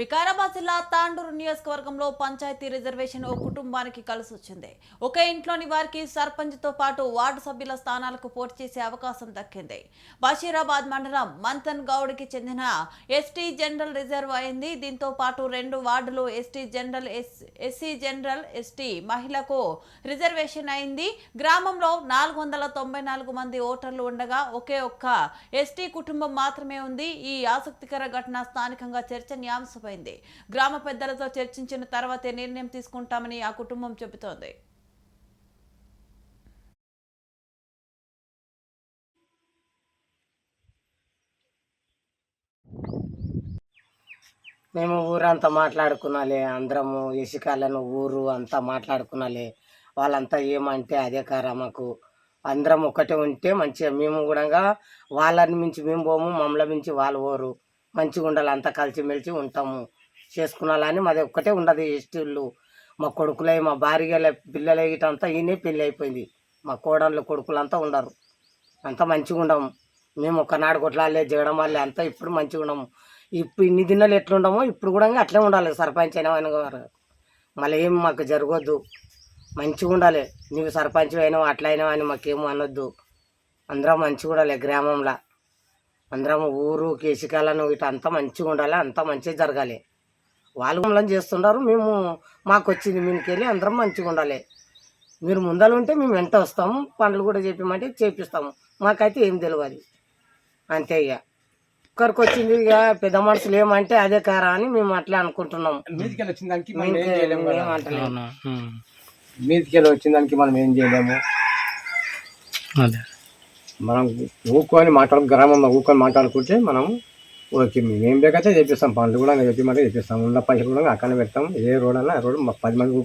వికారాబాద్ జిల్లా తాండూరు నియోజకవర్గంలో పంచాయతీ రిజర్వేషన్ ఓ కుటుంబానికి కలిసి వచ్చింది ఒకే ఇంట్లోని వారికి సర్పంచ్తో పాటు వార్డు సభ్యుల స్థానాలకు పోటీ చేసే అవకాశం దక్కింది. బషీరాబాద్ మండలం మంతన్ గౌడ్కి చెందిన ఎస్టీ జనరల్ రిజర్వ్ అయింది. దీంతో పాటు రెండు వార్డులు ST general S SC general ST మహిళకు రిజర్వేషన్ అయింది. గ్రామంలో నాలుగు వందల తొంభై నాలుగు మంది ఓటర్లు ఉండగా ఒకే ఒక్క ఎస్టీ కుటుంబం మాత్రమే ఉంది. ఈ ఆసక్తికర ఘటన స్థానికంగా మోసపోయింది గ్రామ పెద్దలతో చర్చించిన తర్వాతే నిర్ణయం తీసుకుంటామని ఆ కుటుంబం చెబుతోంది. మేము ఊరంతా మాట్లాడుకున్నాలే. అందరము ఇసుకాలను ఊరు అంతా మాట్లాడుకున్నాలే. వాళ్ళంతా ఏమంటే అదే కారా మాకు. అందరం ఒకటే ఉంటే మంచిగా మేము కూడా వాళ్ళని మించి మేము పోము మమ్మల్ని మించి వాళ్ళు పోరు. మంచిగా ఉండాలి అంతా కలిసిమెలిసి ఉంటాము. చేసుకున్నాలని మాది ఒక్కటే ఉండదు ఎస్టీళ్ళు మా కొడుకులే మా భార్యల పిల్లల అంతా ఈయనే పెళ్ళి అయిపోయింది. మా కోడళ్ళు కొడుకులంతా ఉండరు. అంతా మంచిగా ఉండము. మేము ఒకనాడు కొట్లాలే జగడం వల్లే అంతా ఇప్పుడు మంచిగా ఉండము. ఇప్పుడు ఇన్ని దినాలు ఎట్లుండమో ఇప్పుడు కూడా అట్లే ఉండాలి. సర్పంచ్ అయినా ఆయన గారు. మళ్ళీ ఏం మాకు జరగొద్దు. మంచిగా ఉండాలి. నువ్వు సర్పంచ్ అయినావు అట్లా అయినావు అని మాకేమో అనొద్దు. అందరం మంచిగా ఉండాలి గ్రామంలో. అందరం ఊరు కేసికాలను ఇటు అంతా మంచిగా ఉండాలి అంతా మంచిగా జరగాలి. వాళ్ళు మమ్మల్ని చేస్తున్నారు మేము మాకు వచ్చింది మీదకెళ్ళి అందరం మంచిగా ఉండాలి. మీరు ముందర ఉంటే మేము వెంట వస్తాము పనులు కూడా చెప్పమంటే చేపిస్తాము. మాకైతే ఏం తెలియదు అంతే ఇక ఒక్కరికి వచ్చింది ఇక పెద్ద మనుషులు ఏమంటే అదే కారా అని మేము అట్లా అనుకుంటున్నాం. మీదికెళ్ళి వచ్చిన దానికి మనం ఏం చేయలేము కదా. ఏమంటలేము. మీదికెళ్ళి వచ్చిన దానికి మనం ఏం చేయలేము? అదే. మనం ఊకొని మాట్లాడు గ్రామంలో ఊకొని మాట్లాడుకుంటే మనం ఓకే మేము బేకైతే చేపిస్తాం. పనులు కూడా చెప్పి మాట చేపిస్తాం. ఉన్న పైసలు కూడా అక్కడ పెడతాం. ఏ రోడ్ అన్నా రోడ్ పది మంది ఊకొని